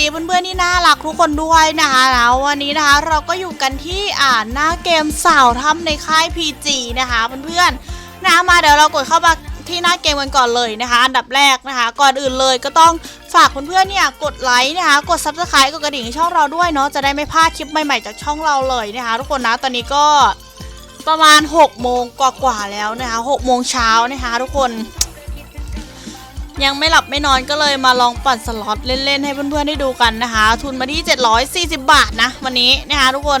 ดีเพื่อนๆที่น่ารักทุกคนด้วยนะคะแล้ววันนี้นะคะเราก็อยู่กันที่อ่านหน้าเกมสาวถ้ำในค่าย PG นะคะเพื่อนๆนะมาเดี๋ยวเรากดเข้ามาที่หน้าเกมกันก่อนเลยนะคะ อันดับแรกนะคะ ก่อนอื่นเลยก็ต้องฝากเพื่อนๆเนี่ยกดไลค์นะคะ กด Subscribe กดกระดิ่งช่องเราด้วยเนาะจะได้ไม่พลาดคลิปใหม่ๆจากช่องเราเลยนะคะทุกคนนะตอนนี้ก็ประมาณ6โมงกว่าๆแล้วนะคะ6โมงเช้านะคะทุกคน ยังไม่หลับไม่นอนก็เลยมาลองปั่นสล็อตเล่นๆให้เพื่อนๆได้ดูกันนะคะ ทุนมาที่ 740 บาทนะ วันนี้นะคะทุกคน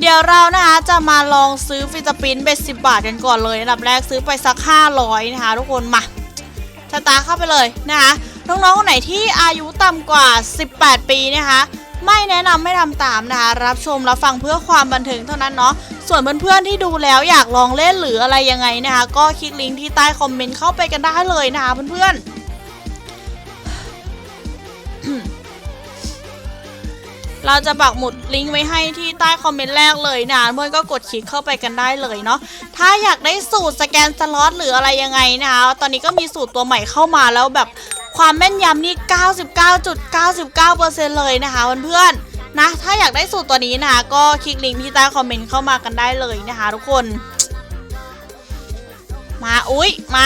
เดี๋ยวเรานะคะจะมาลองซื้อฟิสปินเบ็ดสิบาทกันก่อนเลยอันดับแรกซื้อไปสัก 500 นะคะ ทุกคนมาชะตาเข้าไปเลยนะคะน้องๆคนไหนที่อายุต่ำกว่า 18 ปีนะคะ ไม่แนะนำไม่ทำตามนะคะ รับชมรับฟังเพื่อความบันเทิงเท่านั้นเนาะส่วนเพื่อนๆที่ดูแล้วอยากลองเล่นหรืออะไรยังไงนะคะ ก็คลิกลิงก์ที่ใต้คอมเมนต์เข้าไปกันได้เลยนะคะเพื่อนๆเราจะปักหมุดลิงก์ไว้ให้ที่ใต้คอมเมนต์แรกเลยนะเพื่อนก็กดคลิกเข้าไปกันได้เลยเนาะถ้าอยากได้สูตรสแกนสล็อตหรืออะไรยังไงนะคะตอนนี้ก็มีสูตรตัวใหม่เข้ามาแล้วแบบ ความแม่นยำนี่ 99.99%เลยนะคะเพื่อนๆนะ ถ้าอยากได้สูตรตัวนี้นะคะก็คลิกลิงก์ที่ใต้คอมเมนต์เข้ามากันได้เลยนะคะทุกคน มาอุ้ยมา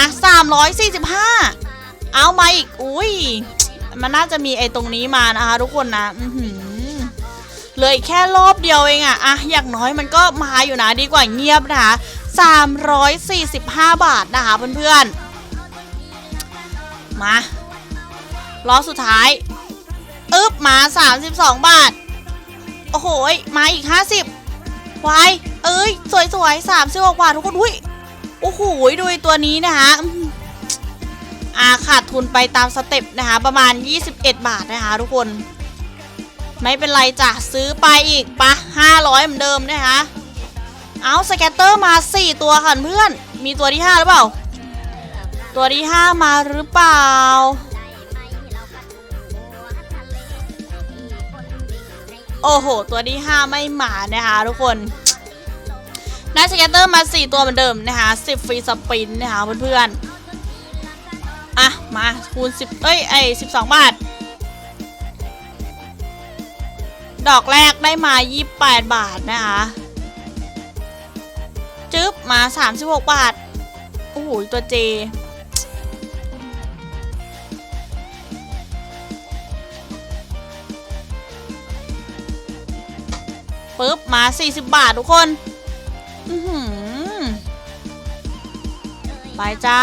345 เอามาอีก อุ้ยมันน่าจะมีไอ้ตรงนี้มานะคะทุกคนนะอือหือเลยแค่รอบเดียวเองอะอะอย่างน้อยมันก็มาอยู่นะดีกว่าเงียบนะคะ 345 บาทนะคะเพื่อนๆ มา ล้อสุดท้ายอึ๊บมา 32 บาท โอ้โหมาอีก 50วายเอ้ย สวยๆ36บาทุกคนอุ้ยโอ้โหดูไอตัวนี้นะคะอาขาดทุนไปตามสเต็ปนะคะ ประมาณ 21 บาทนะคะทุกคน ไม่เป็นไรจ้ะ ซื้อไปอีกปะ500 เหมือนเดิมนะคะเอาสแกตเตอร์มา 4 ตัวค่ะเพื่อน มีตัวที่ 5 หรือเปล่า ตัวที่ 5 มาหรือเปล่า โอ้โห ตัวที่5ไม่มานะคะทุกคนได้สเกตเตอร์มา 4 ตัวเหมือนเดิมนะคะ10ฟรีสปินนะคะเพื่อนๆ อะ มาคูณ 10 เอ้ยไอ้12 บาท ดอกแรกได้มา 28 บาทนะคะจึ๊บมา 36 บาท โอ้โห ตัวเจ ปึ๊บมา 40 บาททุกคนไปจ้า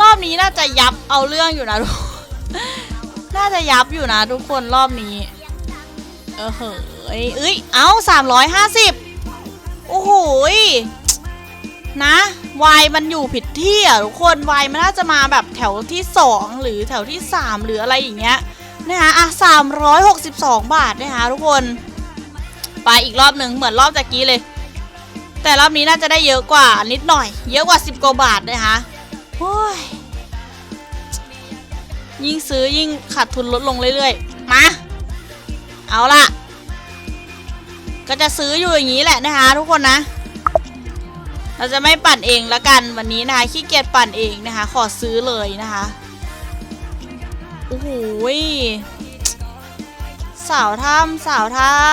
รอบนี้น่าจะยับเอาเรื่องอยู่นะทุกน่าจะยับอยู่นะทุกคนรอบนี้ เออเฮ้ยเอ้ย เอาสามร้อยห้าสิบโอ้โหนะวายมันอยู่ผิดที่อะทุกคนวายมันน่าจะมาแบบแถวที่สองหรือแถวที่สามหรืออะไรอย่างเงี้ย นะคะอะสามร้อยหกสิบสองบาทนะคะทุกคน ไปอีกรอบหนึ่งเหมือนรอบตะกี้เลย แต่รอบนี้น่าจะได้เยอะกว่านิดหน่อย เยอะกว่า10กว่าบาทนะคะโอ้ยยิ่งซื้อยิ่งขาดทุนลดลงเรื่อยๆ มา เอาล่ะ ก็จะซื้ออยู่อย่างนี้แหละนะคะทุกคนนะ เราจะไม่ปั่นเองละกันวันนี้นะคะขี้เกียจปั่นเองนะคะ ขอซื้อเลยนะคะ อ้โหยสาวถ้ำสาวถ้ำ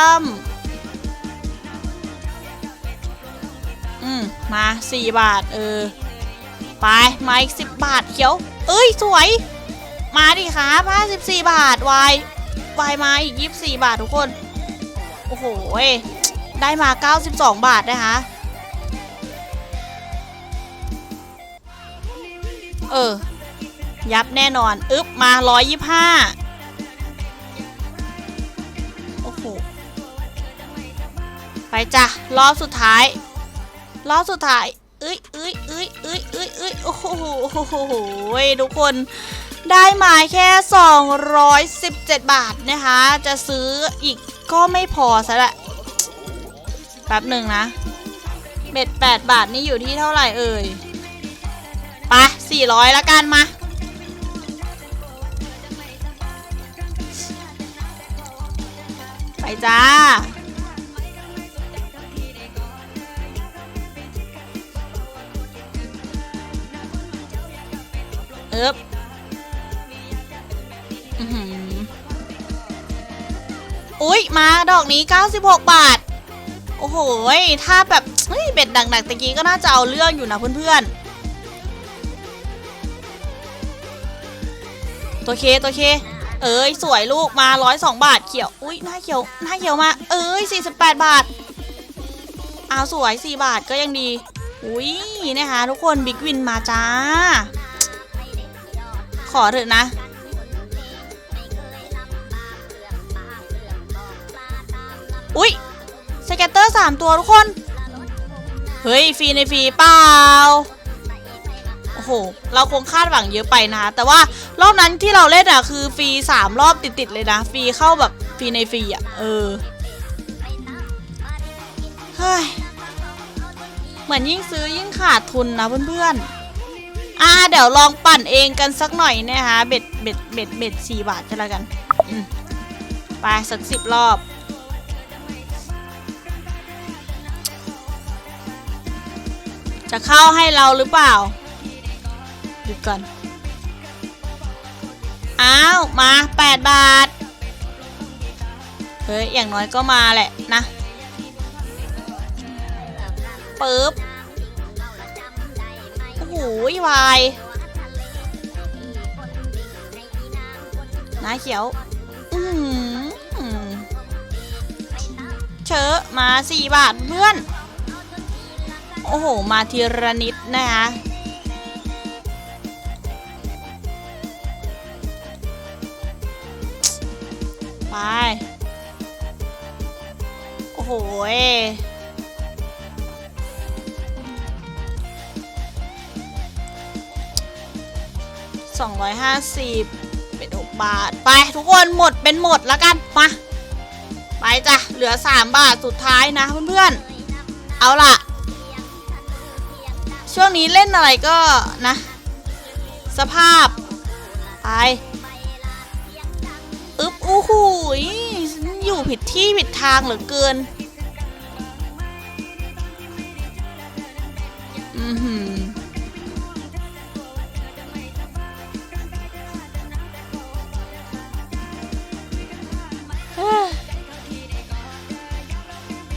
อืม มาสี่บาท เออ ไป มาอีกสิบบาทเขียว เอ้ย สวย มาดิครับห้าสิบสี่บาท วายวายมาอีกยี่สิบสี่บาททุกคน โอ้โห ได้มาเก้าสิบสองบาทนะคะเออ ยับแน่นอนอึ๊บมาร้อยยี่ห้าโอ้โห ไปจ้ะ รอบสุดท้าย รอบสุดท้ายเอ้ยเอ้ยเอ้ยเอ้ยเอ้ยเอ้ยโอ้โหโอ้โหทุกคนได้มาแค่ 217 บาทนะคะ จะซื้ออีกก็ไม่พอซะละแป๊บหนึ่งนะ เบ็ด 8 บาทนี่อยู่ที่เท่าไหร่เอ่ย ไป 400 ละกันมา จ้า เอ๊บอุ๊ย มาดอกนี้ 96 บาท โอ้โห ถ้าแบบเฮ้ยเบ็ดหนักๆตะกี้ก็น่าจะเอาเรื่องอยู่นะเพื่อนๆ ตัวเค ตัวเค เอ้ยสวยลูกมา102บาทเขียว อุ๊ยหน้าเขียวหน้าเขียวมา เอ้ย48บแปดบาทเอาสวย4บาทก็ยังดี อุ๊ยนะคะทุกคนบิ๊กวินมาจ้า ขอเถอะนะอุ๊ยสเก็ตเตอร์สามตัวทุกคน เฮ้ย ฟรีในฟรีเปล่า โอ้โห เราคงคาดหวังเยอะไปนะคะ แต่ว่ารอบนั้นที่เราเล่นอะคือฟรีสามรอบติดๆเลยนะ ฟรีเข้าแบบฟรีในฟรีอะเออ เฮ้ย เหมือนยิ่งซื้อยิ่งขาดทุนนะเพื่อนๆ อ่าเดี๋ยวลองปั่นเองกันสักหน่อยนะคะเบ็ดเบ็ดเบ็ดเบ็ดสี่บาทก็แล้วกันไปสักสิบรอบจะเข้าให้เราหรือเปล่า ดูก่อน อ้าว มา 8 บาท เฮ้ย อย่างน้อยก็มาแหละนะปึ๊บโอ้โหวายน้าเขียว อือหือเชอะมา4บาทเพื่อน โอ้โห มาทีละนิดนะคะ ยสองร้อยห้าสิบเป็นหกบาท ไปทุกคนหมดเป็นหมดแล้วกัน มา ไปจ้ะ เหลือสามบาทสุดท้ายนะเพื่อนๆ เอาล่ะ ช่วงนี้เล่นอะไรก็นะ สภาพ ไปอึ๊บอู้หูยอยู่ผิดที่ผิดทางเหลือเกิน อือหือ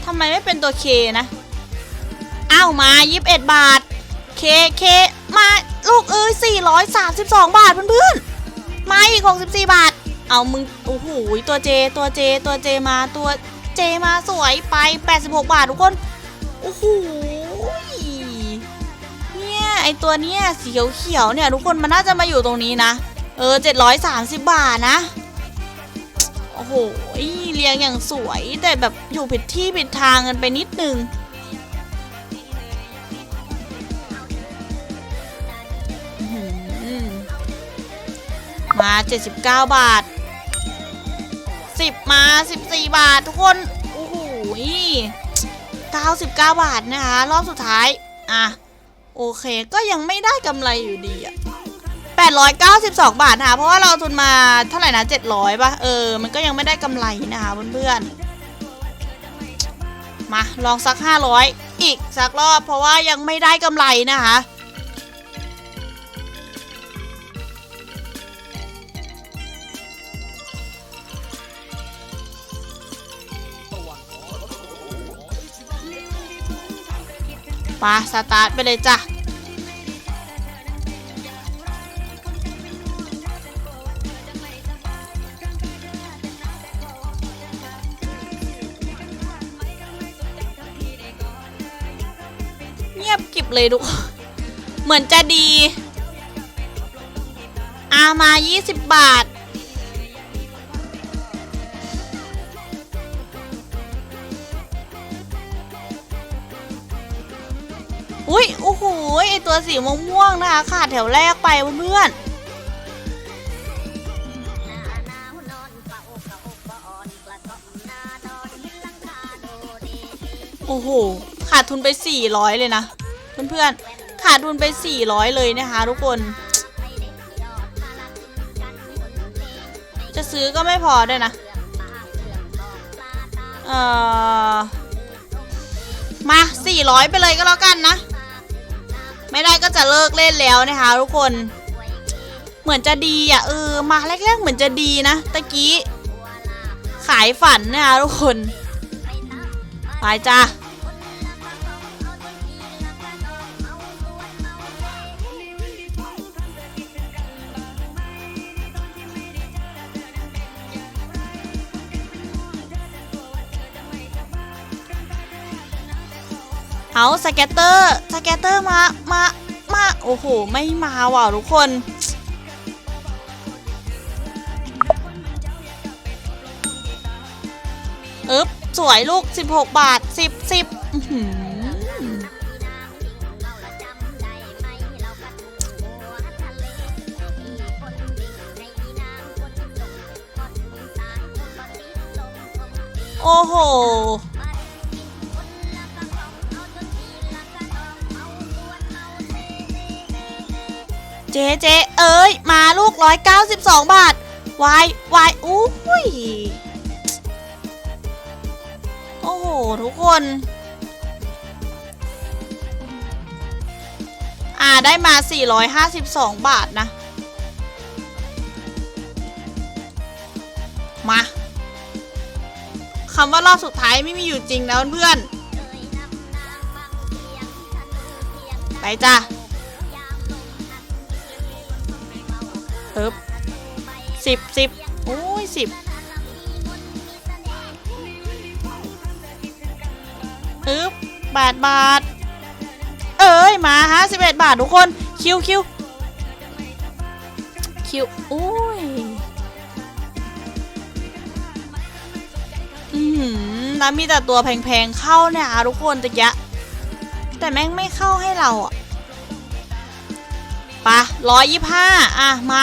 ทำไมไม่เป็นตัวเคนะ อ้าวมา21บาท เคเคมาลูกเอ้ย432บาทเพื่อนๆ มาอีก64บาท เอามึง โอ้โห ตัวเจ ตัวเจ ตัวเจมา ตัวเจมาสวยไป86บาททุกคน โอ้โห ไอตัวเนี้ยสีเขียวๆเนี่ย ทุกคนมันน่าจะมาอยู่ตรงนี้นะ เออ730บบาทนะ โอ้โหเรียงอย่างสวยแต่แบบอยู่ผิดที่ผิดทางกันไปนิดนึงอื้อหือมา 79 บาท 10 มา 14 บาท ทุกคน โอ้โห99 บาทนะคะ รอบสุดท้าย อะ โอเคก็ยังไม่ได้กำไรอยู่ดีอะ892 บาทนะคะเพราะว่าเราทุนมาเท่าไหร่นะ 700ป่ะ เออ มันก็ยังไม่ได้กำไรนะคะเพื่อนๆ มาลองสัก 500 อีกสักรอบเพราะว่ายังไม่ได้กำไรนะคะ ปาสตาร์ทไปเลยจ้ะเงียบกิบเลยดูเหมือนจะดี อามา 20 บาท สีม่วงๆนะคะขาดแถวแรกไปเพื่อนโอ้โห ขาดทุนไป 400 เลยนะ เพื่อนๆ ขาดทุนไป 400 เลยนะคะทุกคน จะซื้อก็ไม่พอด้วยนะ เอ่อ มา 400 ไปเลยก็แล้วกันนะ ไม่ได้ก็จะเลิกเล่นแล้วนะคะทุกคน เหมือนจะดีอะเออมาแรกๆเหมือนจะดีนะตะกี้ ขายฝันนะคะทุกคน ไปจ้า เอาสแกตเตอร์สแกตเตอร์มามามาโอ้โห ไม่มาว่ะทุกคนอึ๊บสวยลูก 16 บาท 10 10โอ้โห เจ๊เจ๊เอ้ย มาลูก 192 บาท วายวายอุ้ย โอ้โห ทุกคน อ่าได้มา 452 บาทนะ มาคำว่ารอบสุดท้ายไม่มีอยู่จริงนะเพื่อน ไปจ้ะ สิบสิบโอ้ยสิบอึ๊บบาทบาท เอ้ย มาฮะสิบเอ็ดบาท ทุกคน คิวคิวคิวอุ้ยอือแล้วมีแต่ตัวแพงๆ เข้าเนี่ยอะทุกคนตะยะ แต่แม่งไม่เข้าให้เราอะปะร้อยยี่ห้าอะ มา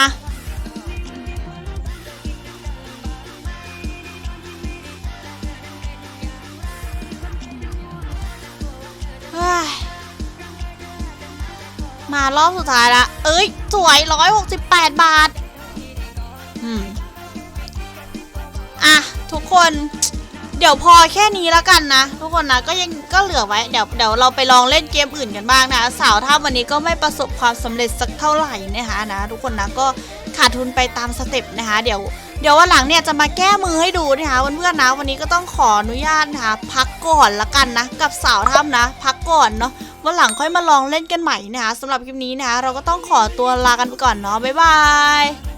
ารอบสุดท้ายละเอ้ย สวย168บาท อืม อะ ทุกคน เดี๋ยวพอแค่นี้แล้วกันนะ ทุกคนนะ ก็ยังก็เหลือไว้ เดี๋ยวเดี๋ยวเราไปลองเล่นเกมอื่นกันบ้างนะ สาวถ้าวันนี้ก็ไม่ประสบความสำเร็จสักเท่าไหร่นะคะนะ ทุกคนนะ ก็ขาดทุนไปตามสเต็ปนะคะ เดี๋ยวเดี๋ยววันหลังเนี่ยจะมาแก้มือให้ดูนะคะเพื่อนๆนะวันนี้ก็ต้องขออนุญาตนะคะพักก่อนละกันนะ กับสาวถ้ำนะ พักก่อนเนาะ วันหลังค่อยมาลองเล่นกันใหม่นะคะสำหรับคลิปนี้นะคะเราก็ต้องขอตัวลากันไปก่อนเนาะบ๊ายบาย